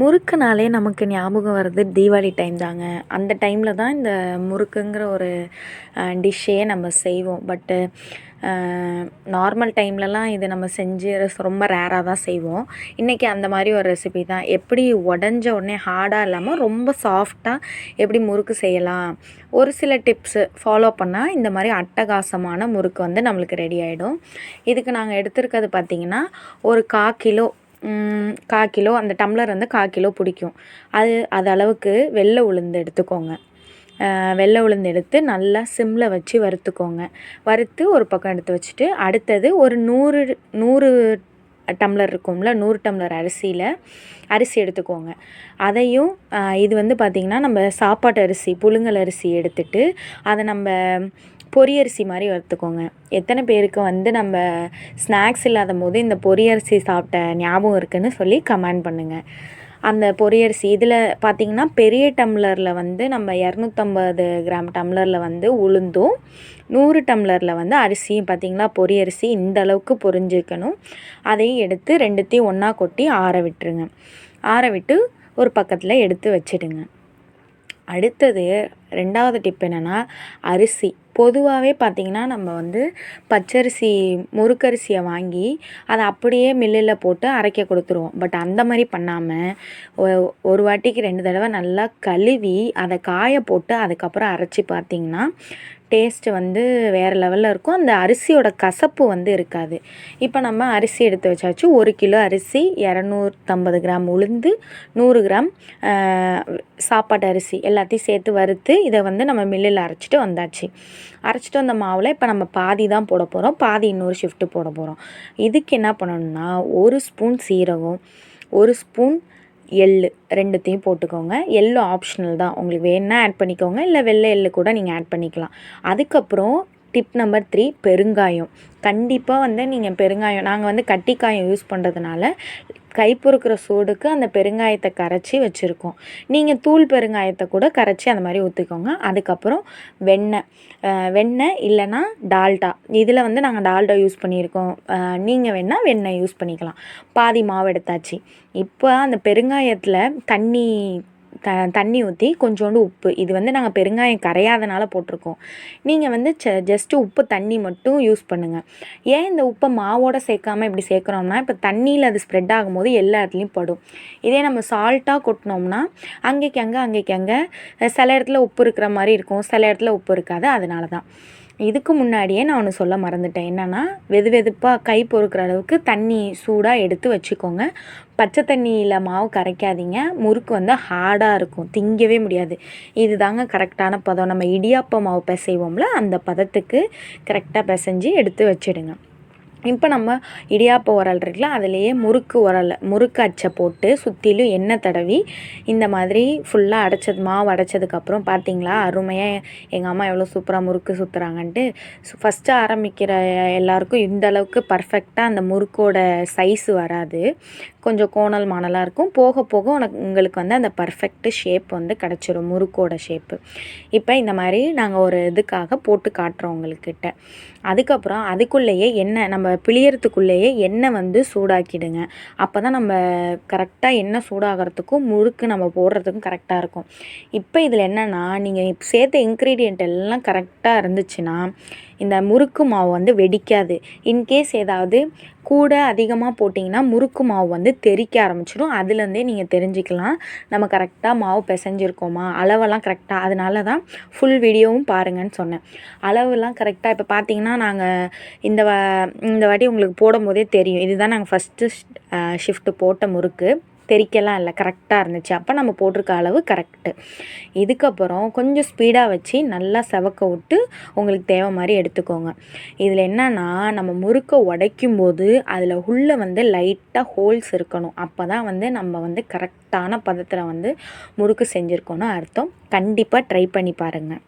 முறுக்குனாலே நமக்கு ஞாபகம் வர்றது தீபாவளி டைம் தாங்க. அந்த டைமில் தான் இந்த முறுக்குங்கிற ஒரு டிஷ்ஷையே நம்ம செய்வோம். பட்டு நார்மல் டைம்லலாம் இது நம்ம செஞ்சு ரொம்ப ரேராக தான் செய்வோம். இன்றைக்கி அந்த மாதிரி ஒரு ரெசிபி தான். எப்படி உடஞ்ச உடனே ஹார்டாக இல்லாமல் ரொம்ப சாஃப்டாக எப்படி முறுக்கு செய்யலாம்? ஒரு சில டிப்ஸு ஃபாலோ பண்ணால் இந்த மாதிரி அட்டகாசமான முறுக்கு வந்து நம்மளுக்கு ரெடி ஆகிடும் இதுக்கு நாங்கள் எடுத்திருக்கிறது பார்த்திங்கன்னா ஒரு கா கிலோ கா கிலோ அந்த டம்ளர் வந்து கா கிலோ பிடிக்கும். அது அது அளவுக்கு வெள்ளை உளுந்து எடுத்துக்கோங்க. வெள்ளை உளுந்து எடுத்து நல்லா சிம்மில் வச்சு வறுத்துக்கோங்க. வறுத்து ஒரு பக்கம் எடுத்து வச்சுட்டு அடுத்தது ஒரு நூறு நூறு டம்ளர் இருக்கும்ல நூறு டம்ளர் அரிசியில் அரிசி எடுத்துக்கோங்க. அதையும் இது வந்து பார்த்திங்கன்னா நம்ம சாப்பாட்டு அரிசி புழுங்கல் அரிசி எடுத்துட்டு அதை நம்ம பொரியரிசி மாதிரி எடுத்துக்கோங்க எத்தனை பேருக்கு வந்து நம்ம ஸ்நாக்ஸ் இல்லாத போது இந்த பொரியரிசி சாப்பிட்ட ஞாபகம் இருக்குதுன்னு சொல்லி கமெண்ட் பண்ணுங்கள் அந்த பொரியரிசி இதில் பார்த்திங்கன்னா பெரிய டம்ளரில் வந்து நம்ம இரநூத்தம்பது கிராம் டம்ளரில் வந்து உளுந்தும் நூறு டம்ளரில் வந்து அரிசியும் பார்த்திங்களா பொரியரிசி இந்த அளவுக்கு பொரிஞ்சிக்கணும் அதையும் எடுத்து ரெண்டுத்தையும் ஒன்றா கொட்டி ஆற விட்டுருங்க. ஆற விட்டு ஒரு பக்கத்தில் எடுத்து வச்சிடுங்க. அடுத்தது ரெண்டாவது டிப் என்னென்னா அரிசி. பொதுவாகவே பார்த்திங்கன்னா நம்ம வந்து பச்சரிசி முறுக்கரிசியை வாங்கி அதை அப்படியே மில்லில் போட்டு அரைக்க கொடுத்துருவோம். பட் அந்த மாதிரி பண்ணாமல் ஒரு வாட்டிக்கு ரெண்டு தடவை நல்லா கழுவி அதை காய போட்டு அதுக்கப்புறம் அரைச்சி பார்த்திங்கன்னா டேஸ்ட்டு வந்து வேறு லெவலில் இருக்கும். அந்த அரிசியோட கசப்பு வந்து இருக்காது. இப்போ நம்ம அரிசி எடுத்து வச்சாச்சு. ஒரு கிலோ அரிசி இரநூத்தம்பது கிராம் உளுந்து நூறு கிராம் சாப்பாட்டு அரிசி எல்லாத்தையும் சேர்த்து வறுத்து இதை வந்து நம்ம மில்லில் அரைச்சிட்டு வந்தாச்சு. அரைச்சிட்டு வந்த மாவில் இப்போ நம்ம பாதி தான் போட போகிறோம் பாதி இன்னொரு ஷிஃப்ட்டு போட போகிறோம் இதுக்கு என்ன பண்ணணும்னா ஒரு ஸ்பூன் சீரகம் ஒரு ஸ்பூன் எள்ளு ரெண்டுத்தையும் போட்டுக்கோங்க. எள்ளு ஆப்ஷனல் தான். உங்களுக்கு வேணால் ஆட் பண்ணிக்கோங்க. இல்லை வெள்ளை எள்ளு கூட நீங்கள் ஆட் பண்ணிக்கலாம். அதுக்கப்புறம் டிப் நம்பர் த்ரீ பெருங்காயம். கண்டிப்பாக வந்து நீங்கள் பெருங்காயம் நாங்கள் வந்து கட்டிக்காயம் யூஸ் பண்ணுறதுனால கை பொறுக்கிற சூடுக்கு அந்த பெருங்காயத்தை கரைச்சி வச்சுருக்கோம். நீங்கள் தூள் பெருங்காயத்தை கூட கரைச்சி அந்த மாதிரி ஊற்றிக்கோங்க அதுக்கப்புறம் வெண்ணெய். வெண்ணெய் இல்லைன்னா டால்டா. இதில் வந்து நாங்கள் டால்டா யூஸ் பண்ணியிருக்கோம். நீங்கள் வேணால் வெண்ணெய் யூஸ் பண்ணிக்கலாம். பாதி மாவு எடுத்தாச்சு. இப்போ அந்த பெருங்காயத்தில் தண்ணி த தண்ணி ஊற்றி கொஞ்சோண்டு உப்பு. இது வந்து நாங்கள் பெருங்காயம் கரையாதனால போட்டிருக்கோம். நீங்கள் வந்து ச ஜஸ்ட்டு உப்பு தண்ணி மட்டும் யூஸ் பண்ணுங்கள் ஏன் இந்த உப்பை மாவோடு சேர்க்காம இப்படி சேர்க்குறோம்னா இப்போ தண்ணியில் அது ஸ்ப்ரெட் ஆகும்போது எல்லா இடத்துலையும் படும். இதே நம்ம சால்ட்டாக கொட்டினோம்னா அங்கேக்கு அங்கே அங்கேக்கு அங்கே சில இடத்துல உப்பு இருக்கிற மாதிரி இருக்கும். சில இடத்துல உப்பு இருக்காது. அதனால தான் இதுக்கு முன்னாடியே நான் ஒன்று சொல்ல மறந்துட்டேன். என்னென்னா வெது வெதுப்பாக கை பொறுக்கிற அளவுக்கு தண்ணி சூடாக எடுத்து வச்சுக்கோங்க. பச்சை தண்ணியில் மாவு கரைக்காதீங்க. முறுக்கு வந்து ஹார்டாக இருக்கும். திங்கவே முடியாது. இது தாங்க கரெக்டான பதம். நம்ம இடியாப்ப மாவு பிசைவோம்ல அந்த பதத்துக்கு கரெக்டாக பிசைஞ்சு எடுத்து வச்சிடுங்க. இப்போ நம்ம இடியாப்ப உரல் இருக்குல்ல அதுலேயே முறுக்கு உரல் முறுக்கு அச்சை போட்டு சுற்றிலும் எண்ணெய் தடவி இந்த மாதிரி ஃபுல்லாக அடைச்சது மாவு அடைச்சதுக்கப்புறம் பார்த்தீங்களா அருமையாக எங்கள் அம்மா எவ்வளோ சூப்பராக முறுக்கு சுற்றுறாங்கன்ட்டு ஃபஸ்ட்டு ஆரம்பிக்கிற எல்லாருக்கும் இந்த அளவுக்கு பர்ஃபெக்டாக அந்த முறுக்கோட சைஸ் வராது. கொஞ்சம் கோணல் மாணலாக இருக்கும். போக போக உனக்கு உங்களுக்கு வந்து அந்த பர்ஃபெக்ட் ஷேப் வந்து கிடச்சிரும் முறுக்கோட ஷேப்பு இப்போ இந்த மாதிரி நாங்கள் ஒரு இதுக்காக போட்டு காட்டுறோம் உங்கள்கிட்ட. அதுக்கப்புறம் அதுக்குள்ளேயே என்ன நம்ம பிழியறதுக்குள்ளேயே எண்ணெய் வந்து சூடாக்கிடுங்க. அப்போ தான் நம்ம கரெக்டாக எண்ணெய் சூடாகிறதுக்கும் முறுக்கு நம்ம போடுறதுக்கும் கரெக்டாக இருக்கும். இப்போ இதில் என்னென்னா நீங்கள் சேர்த்த இன்க்ரீடியண்ட் எல்லாம் கரெக்டாக இருந்துச்சுன்னா இந்த முறுக்கு மாவு வந்து வெடிக்காது. இன்கேஸ் ஏதாவது கூட அதிகமாக போட்டிங்கன்னா முறுக்கு மாவு வந்து தெறிக்க ஆரம்பிச்சிடும். அதுலேருந்தே நீங்கள் தெரிஞ்சுக்கலாம். நம்ம கரெக்டாக மாவு பிசைஞ்சிருக்கோமா? அளவெல்லாம் கரெக்டாக அதனால தான் ஃபுல் வீடியோவும் பாருங்கன்னு சொன்னேன். அளவுலாம் கரெக்டாக இப்போ பார்த்தீங்கன்னா நாங்கள் இந்த வ இந்த வாட்டி உங்களுக்கு போடும்போதே தெரியும். இதுதான் நாங்கள் ஃபஸ்ட்டு ஷிஃப்ட்டு போட்ட முறுக்கு. தெரிக்கலாம் இல்லை கரெக்டாக இருந்துச்சு. அப்போ நம்ம போட்டிருக்க அளவு கரெக்டு இதுக்கப்புறம் கொஞ்சம் ஸ்பீடாக வச்சு நல்லா செவக்க விட்டு உங்களுக்கு தேவை மாதிரி எடுத்துக்கோங்க. இதில் என்னென்னா நம்ம முறுக்கை உடைக்கும் போது அதில் உள்ளே வந்து லைட்டாக ஹோல்ஸ் இருக்கணும். அப்போ தான் வந்து நம்ம வந்து கரெக்டான பதத்தில் வந்து முறுக்கு செஞ்சுருக்கோன்னு அர்த்தம். கண்டிப்பாக ட்ரை பண்ணி பாருங்கள்